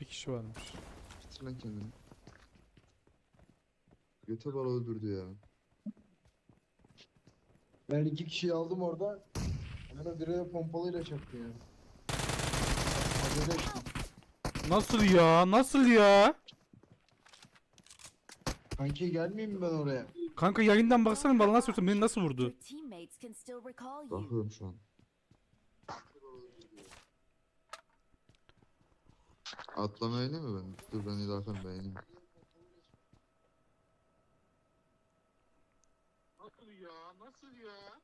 Bir kişi varmış. Bitir lan kendini. Göte bala öldürdü ya. Ben iki kişiyi aldım orada. Bana biri de pompalıyla çaktı ya. Acele ettim. Nasıl ya? Nasıl ya? Kanki gelmeyeyim mi ben oraya? Kanka yayından baksana bana nasıl vurdu? Beni nasıl Your vurdu? teammates can still recall you. Bakıyorum şu an. Atlamayı ne mi ben? Dur ben ilerken beğeneyim. Nasıl ya? Nasıl ya?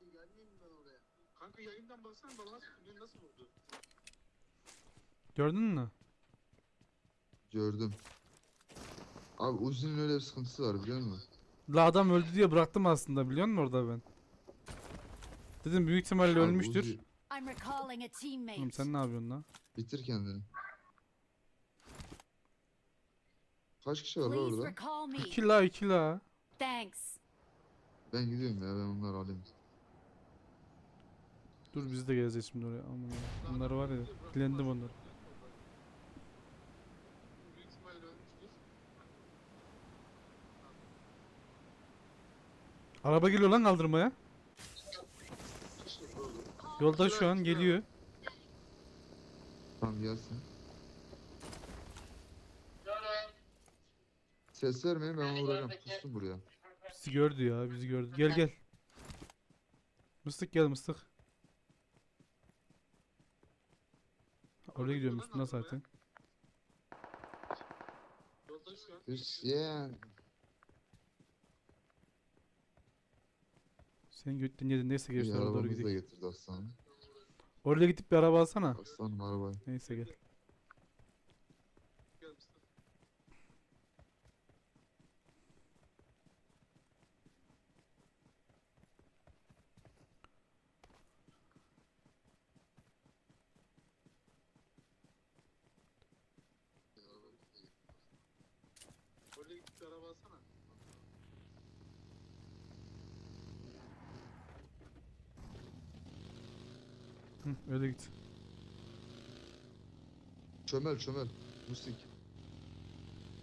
Gelmeyeyim mi ben oraya? Kanka yayından baksana bana nasıl, nasıl vurdu? Gördün mü? Gördüm. Abi Uzi'nin öyle bir sıkıntısı var biliyor musun? La adam öldü diye bıraktım aslında biliyor musun orada ben? Dedim büyük ihtimalle Abi ölmüştür. Uzi, I'm recalling a teammate. Oğlum sen ne yapıyorsun lan? bitir kendini. Kaç kişi var lan Please orada? recall me. İki la iki la. Thanks. Ben gidiyorum ya ben onları alayım. Dur biz de geleceğiz şimdi oraya. Aman ya. Bunlar var ya. Dilendim onları. Büyük ihtimalle ölmüştür. Araba geliyor lan kaldırmaya. Yolda şu an geliyor. Tamam gelsin. Ses vermeyin ben vuracağım. Pustum buraya. Bizi gördü ya bizi gördü. Gel gel. Mıstık gel mıstık. Oraya gidiyorum üstüne zaten. Yolda şu an. Hüsyen. Senin Bir şu tarafa doğru gidelim. getirdi aslanım. Oraya gidip bir araba alsana. Aslanım arabayı. Neyse. Gel Çömel çömel. Musik.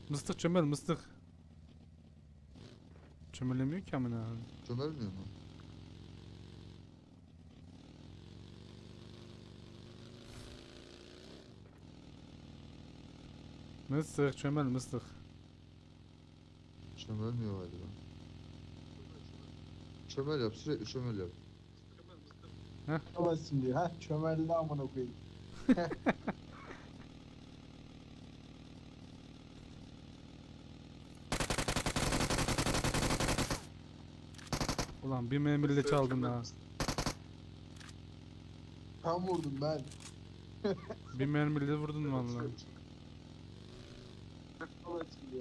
Mıstık çömel mıstık. Çömelemiyor ki amına abi. Çömelmiyor mu? Mıstık çömel mıstık. Çömelmiyor galiba. Çömel yap sürekli çömel yap. Mustafa. Çömelsin diyor. Ha çömeldi amına koyayım. Ulan bir memurle çaldın ha. Tam vurdum ben. Bir mermiyle vurdun vallahi.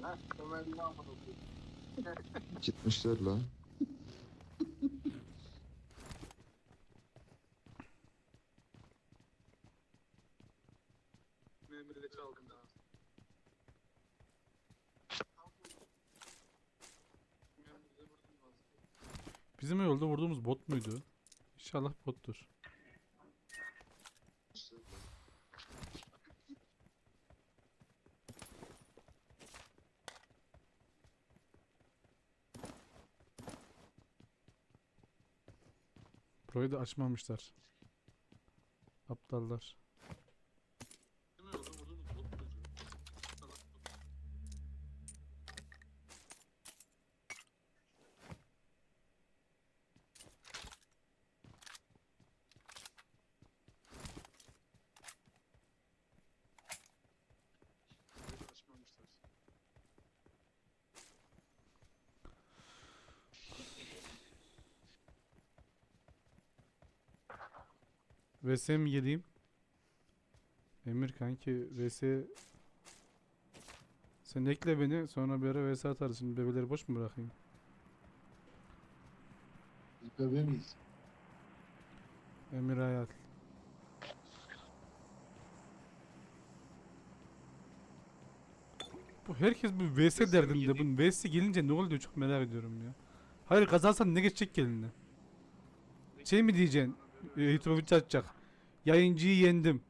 Ha. Gitmişler lan. Memurle çaldım daha. Memurle vurdum aslında. Bizim yolda vurduğumuz bot muydu? İnşallah bottur. Burayı da açmamışlar. Aptallar. Değil mi? Orada vurduğumuz bot muydu? Salak bot. Burayı da açmamışlar. VS mi geleyim? Emir kanki VS Sen ekle beni sonra bir ara VS atarız. Şimdi bebeleri boş mu bırakayım? Biz bebe miyiz? Emir Hayal. Bu herkes bu VS derdinde. Bu VS gelince ne oluyor çok merak ediyorum ya. Hayır kazansan ne geçecek ki eline? Şey mi diyeceksin? YouTube video açacak. Yayıncıyı yendim.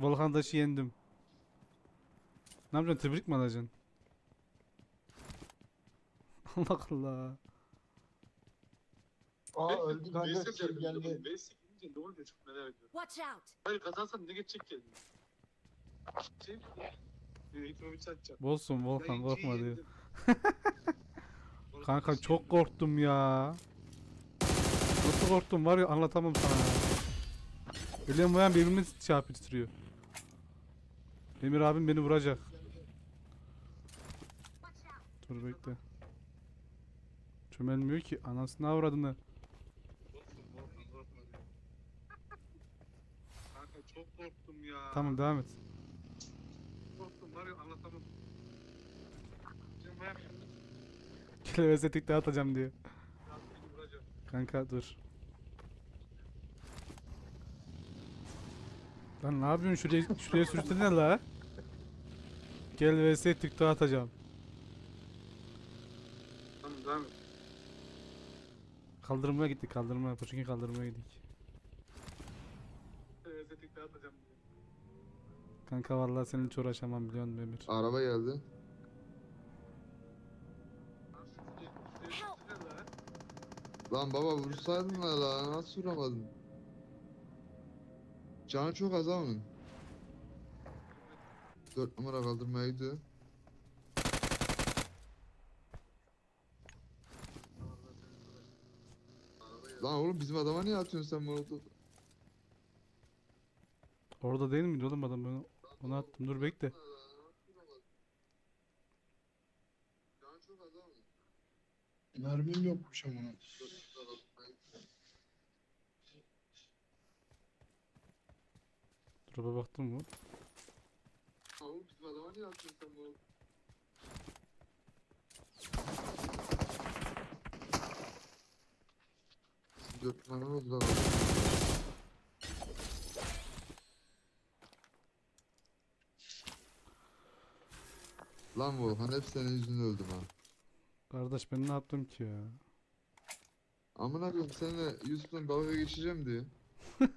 Volkan taşı yendim. Ne yapacaksın? Tebrik mi alacaksın? Allah Allah. Aa öldü kanka şey geldi. Veysel gelince ne oluyor çok merak ediyorum. Watch out! Hayır kazansan ne geçecek ki? Şey, eğitimi bir çatacağım. Bolsun Volkan korkma diyor. Kanka çok korktum ya. Nasıl korktum var ya anlatamam sana ya. Elim ayağım birbirine şey yapıyor, titriyor. Emir abim beni vuracak. Dur bekle. Çömelmiyor ki anasını avradını. Kanka çok korktum ya. Tamam devam et. Korktum var ya anlatamam. Kelebeze tek atacağım diyor. Kanka dur. Lan ne yapıyorsun şuraya şuraya sürtene la? Gel vs TikTok atacağım. Tamam et. Kaldırmaya gittik kaldırmaya. Poçinki kaldırmaya gittik. Dağıtacağım diye. Kanka vallahi seninle hiç uğraşamam biliyorsun musun Emir. Araba geldi. Lan baba vursaydın la la nasıl vuramadın? Canı çok az ha onun. 4 numara kaldırmaya gidiyor. Lan oğlum bizim adama niye atıyorsun sen bunu? Orada değil miydi oğlum adam ben onu attım dur bekle. Canı çok az ha onun. Mermim yokmuş ama. Drop'a baktın mı? Oğlum bizim adama niye atıyorsun sen bunu? Dört oldu lan. Lan Volkan hep senin yüzünden öldüm ha. Kardeş ben ne yaptım ki ya? Amına koyayım seninle Yusuf'un dalga geçeceğim diye.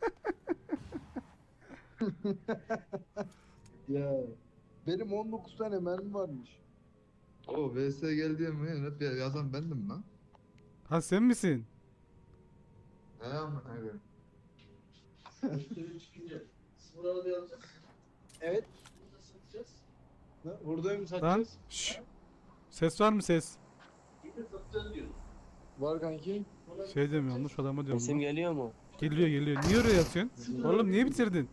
Ya benim 19 tane mermi varmış. O VS geldi mi? Hep ya- yazan bendim lan. Ha sen misin? He amına koyayım. Evet. Ne? Buradayım Lan satacağız. şşş. Ses var mı ses? Var kanki. Şey demiyorum şu adama diyorum. Sesim lan. geliyor mu? Geliyor geliyor. Niye oraya yatıyorsun? Oğlum niye bitirdin?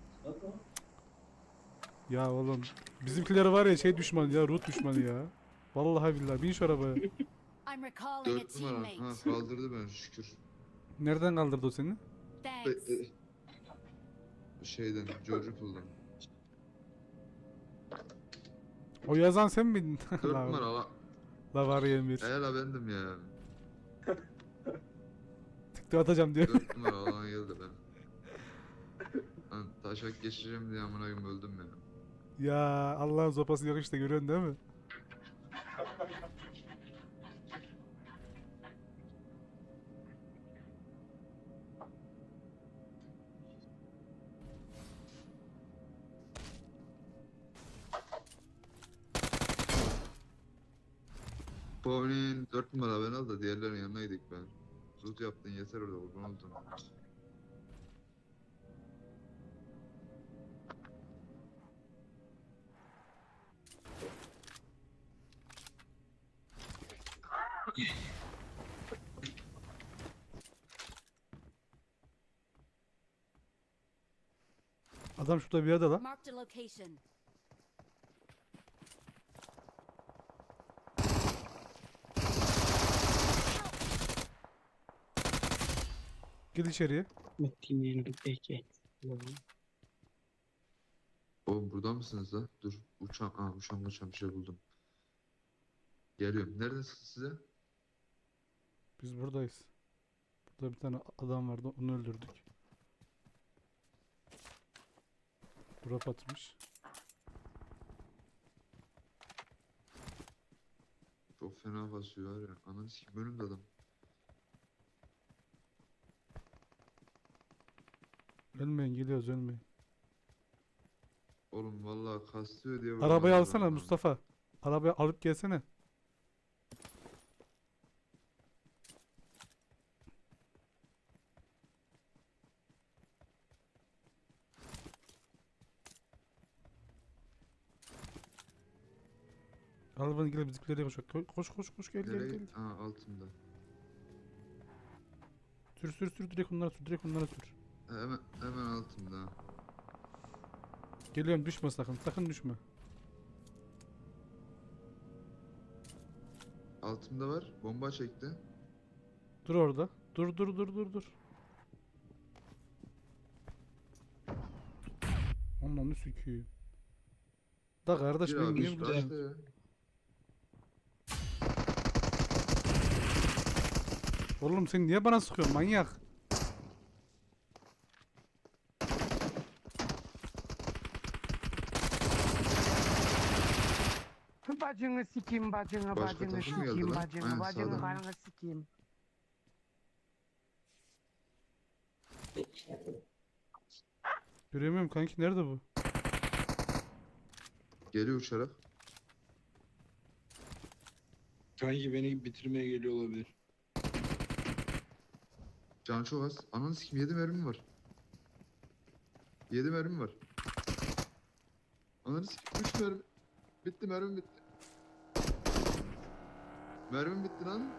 Ya oğlum bizimkiler var ya şey düşmanı ya root düşmanı ya. Vallahi billahi bin şu arabaya. I'm recalling a 4 numara. Ha teammate. kaldırdı beni şükür. Nereden kaldırdı o seni? E, Thanks. e, Şeyden, George Pool'dan. O yazan sen miydin? 4 la, numara la. La var ya Emir. He la bendim ya. TikTok atacağım diyor. 4 numara olan geldi ben. Lan taşak geçeceğim diye amına koyayım öldüm ya. ya Allah'ın sopası yok işte görüyorsun değil mi? Pony'nin 4 numara ben al da diğerlerinin yanına gidik ben. Loot yaptın yeter orada kurban oldum. Adam şurada bir yerde lan. Marked a location. Gir içeriye. Metin 25 Oğlum burada mısınız la? Dur uçan, aa uçan uçan bir şey buldum. Geliyorum. Neredesiniz size? Biz buradayız. Burada bir tane adam vardı onu öldürdük. Drop atmış. Çok fena basıyor var ya. Ananı sikim önümde adam. Ölmeyin geliyoruz ölmeyin. Oğlum vallahi kastıyor diye Arabayı vuramadım alsana ben. Mustafa. Arabayı alıp gelsene. Al bana gel bizimkileri koş. Ko- Koş koş koş gel gel Nereye? gel. Aa altında. Sür sür sür direkt onlara sür direkt onlara sür. Hemen hemen altında. Geliyorum düşme sakın sakın düşme. Altımda var. Bomba çekti. Dur orada. Dur dur dur dur dur. Ananı süküyüm. Da kardeş benim niye burada? Oğlum sen niye bana sıkıyorsun manyak? Bacını sikeyim bacını Başka bacını takım geldi sikeyim lan. bacını Aynen, bacını sağdan. karını sikeyim. Göremiyorum kanki nerede bu? Geliyor uçarak. Kanki beni bitirmeye geliyor olabilir. Can çok az. Ananı sikim 7 mermim var. 7 mermim var. Ananı sikim 3 mermi. Bitti mermim bitti. Mermim bitti lan.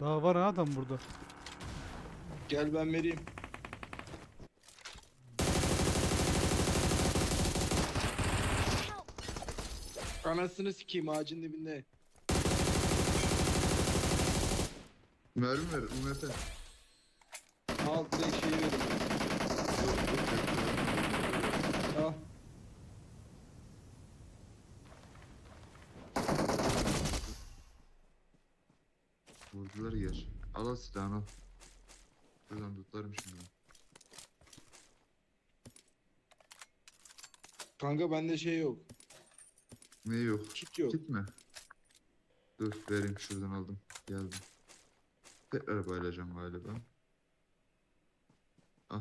Daha var ha adam burada. Gel ben vereyim. Anasını sikeyim ağacın dibinde. Mermim ver UMP. Al şeyi verin. Al al silahını al. Buradan tutlarım şimdi. Kanka bende şey yok. Ne yok? Kit yok. Gitme. Dur vereyim şuradan aldım. Geldim. Tekrar paylaşacağım galiba. Al.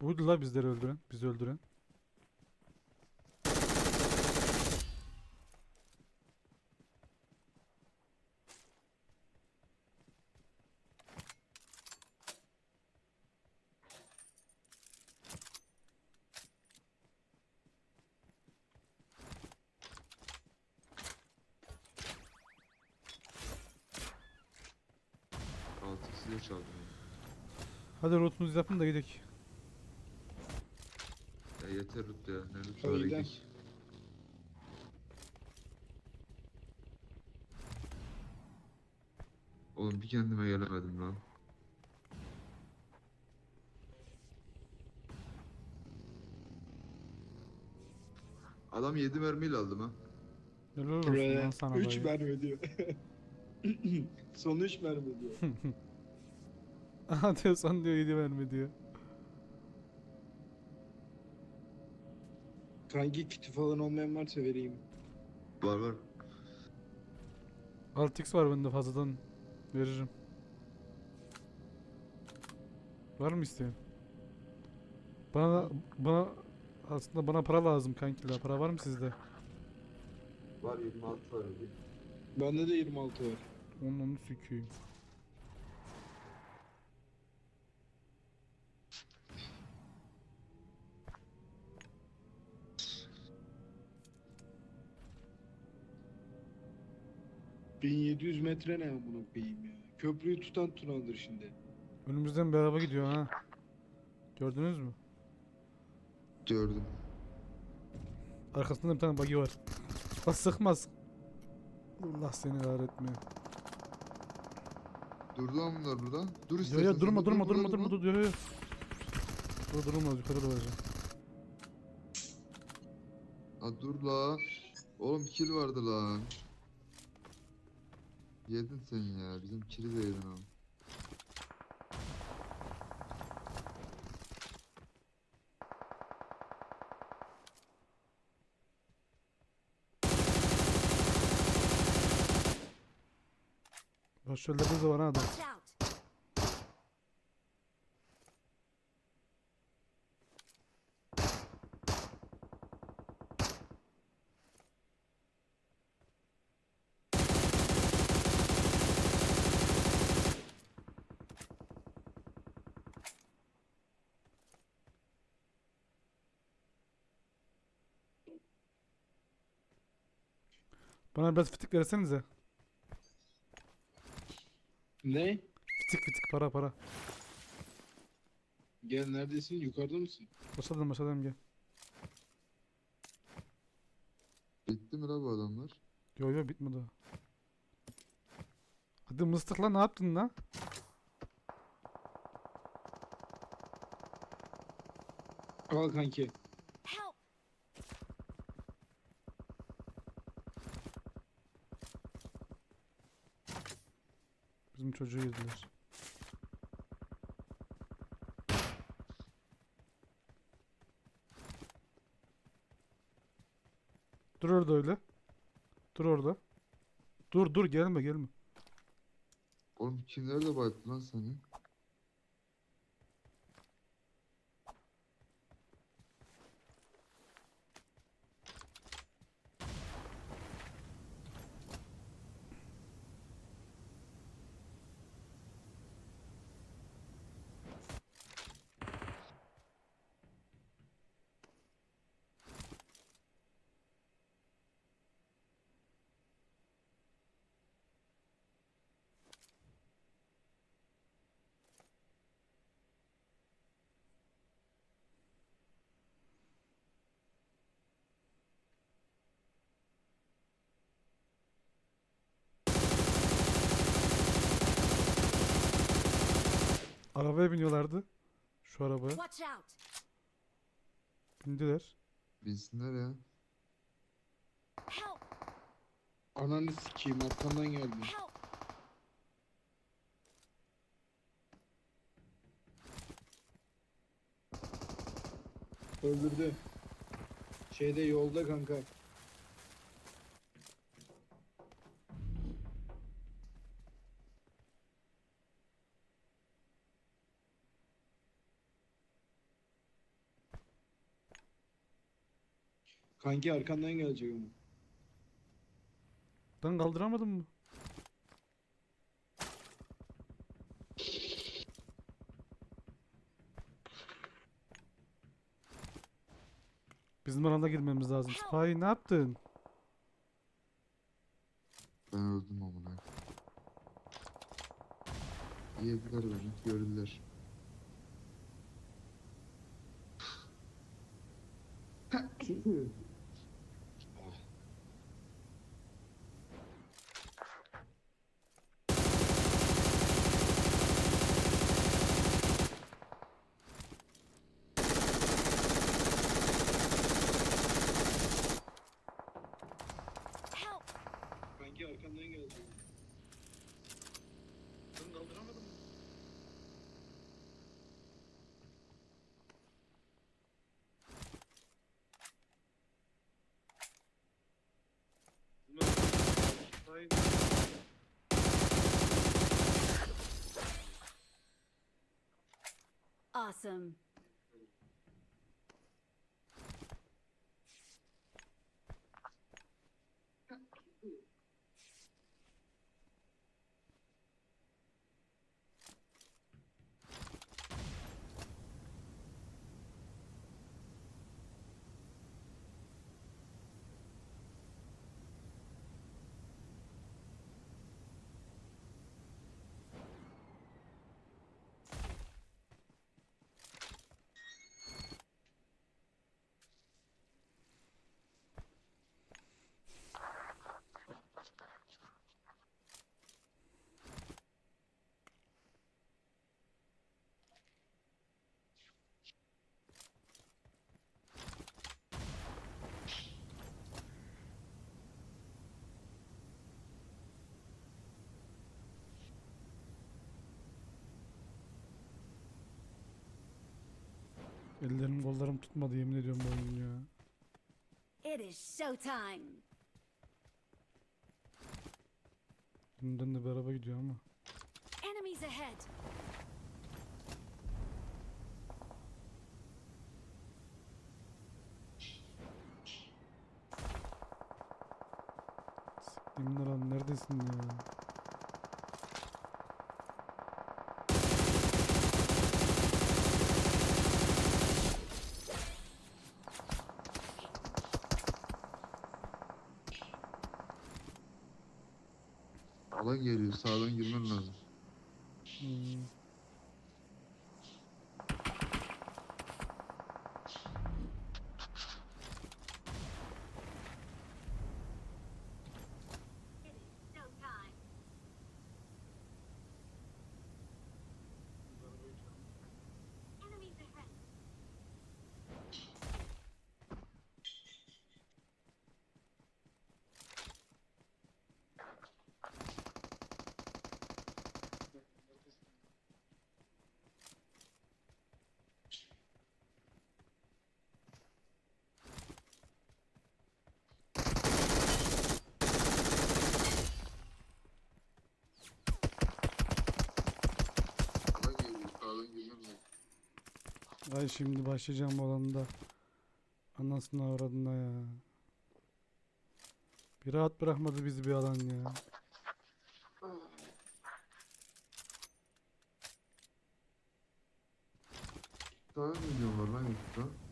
Buydu la bizleri öldüren. Bizi öldüren. Silah çaldım. Hadi rotunuzu yapın da gidelim. Ya yeter Rut ya. Ne Rut Hadi var gidelim. Oğlum bir kendime gelemedim lan. Adam 7 mermiyle aldım ha. Helal olsun Buraya lan sana 3 dayı. mermi diyor. Son 3 mermi diyor. Aha diyor sen diyor 7 verme diyor. Kanki kiti falan olmayan varsa vereyim. Var var. 6x var bende fazladan veririm. Var mı isteyen? Bana da, bana aslında bana para lazım kankiler. Para var mı sizde? Var 26 var. Bende de 26 var. Onun onu süküyüm. 1700 metre ne amına koyayım ya. Köprüyü tutan Tuna'dır şimdi. Önümüzden bir araba gidiyor ha. Gördünüz mü? Gördüm. Arkasında bir tane buggy var. Bak sıkmaz. Allah seni kahretmiyor. Durdu lan bunlar burada. Dur Yo istersen. yo durma durma dur durma durma dur yo yo. Dur durma yukarı duracağım. Ha dur la. Oğlum kill vardı lan. Yedin sen ya. Bizim kill'i de yedin oğlum. De var ha adam. Bana biraz fitik versenize. Ne? Fitik fitik para para. Gel neredesin? Yukarıda mısın? Başladım başladım gel. Bitti mi la bu adamlar? Yo yo bitmedi daha. Hadi mıstık lan ne yaptın lan? Al kanki. Çocuğu yediler. Dur orada öyle. Dur orada. Dur dur gelme gelme. Oğlum kimler de bayılttı lan seni? Arabaya biniyorlardı. Şu arabaya. Bindiler. Bilsinler ya. Ananı sikeyim arkandan geldi. Öldürdü. Şeyde yolda kanka. Kanki arkandan gelecek ama. Lan kaldıramadın mı? Bizim alanda girmemiz lazım. Spy ne yaptın? Ben öldüm amına. Yediler beni, gördüler. Awesome. Ellerim kollarım tutmadı yemin ediyorum bu oyun ya. It is showtime. Önden de bir araba gidiyor ama. Enemies ahead. Siktiğimler lan neredesin ya? Alan geliyor. Sağdan girmen lazım. Hmm. Ay şimdi başlayacağım bu alanda. Anasını avradına ya. Bir rahat bırakmadı bizi bir alan ya. Sağdan milyon var lan YouTube'da.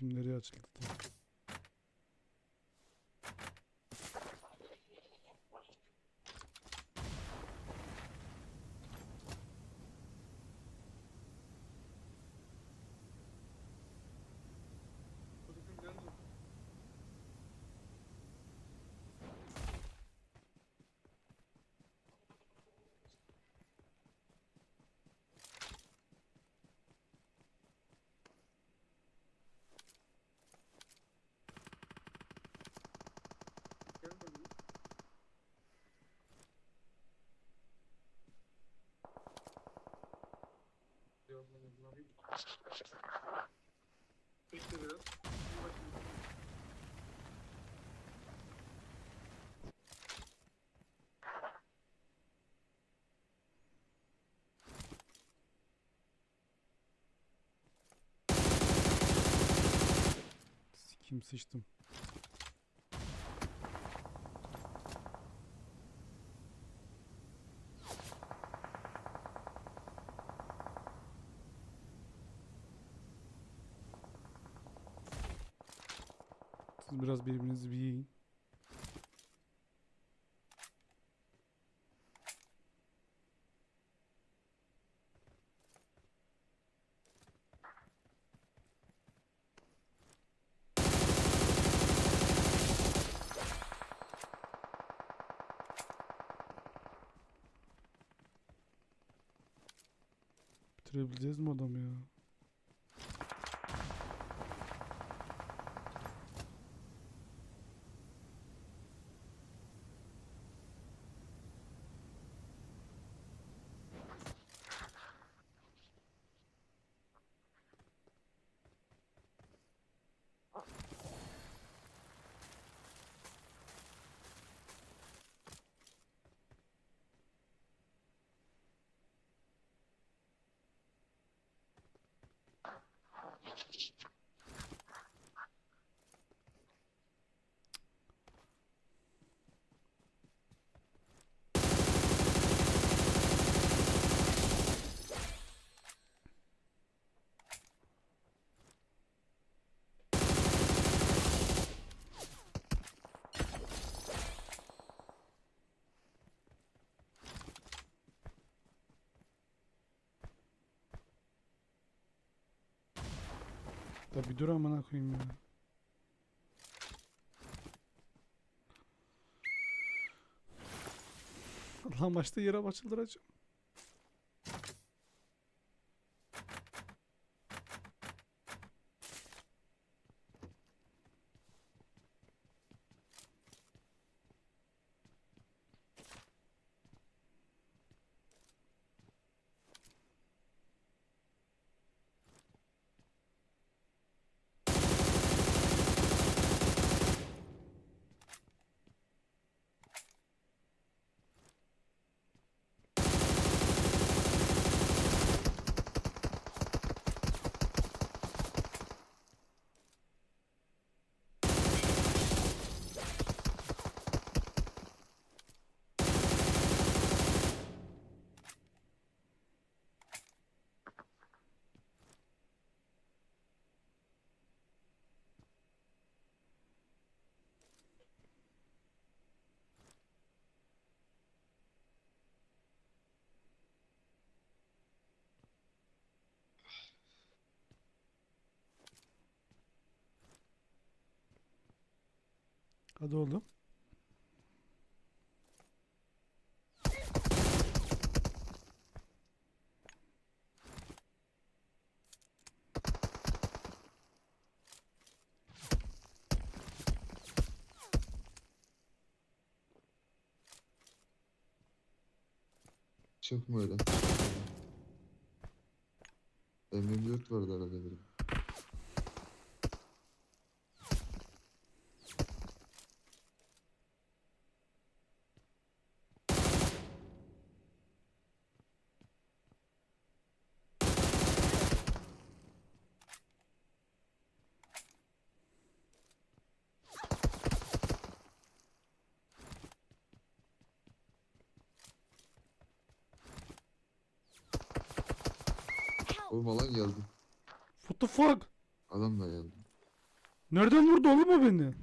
Kimleri açıldı? Çocukun Yok, ben bulamıyorum. Bekle biraz. Sikim sıçtım. Siz biraz birbirinizi bir yiyin. Bitirebileceğiz mi adamı Ya bir dur amına koyayım ya. Allah başta yere açıldıracağım. Hadi oğlum. Çıkma öyle. M24 vardı arada bir. Help! Oğlum alan geldi. What the fuck? Adam da geldi. Nereden vurdu oğlum o beni?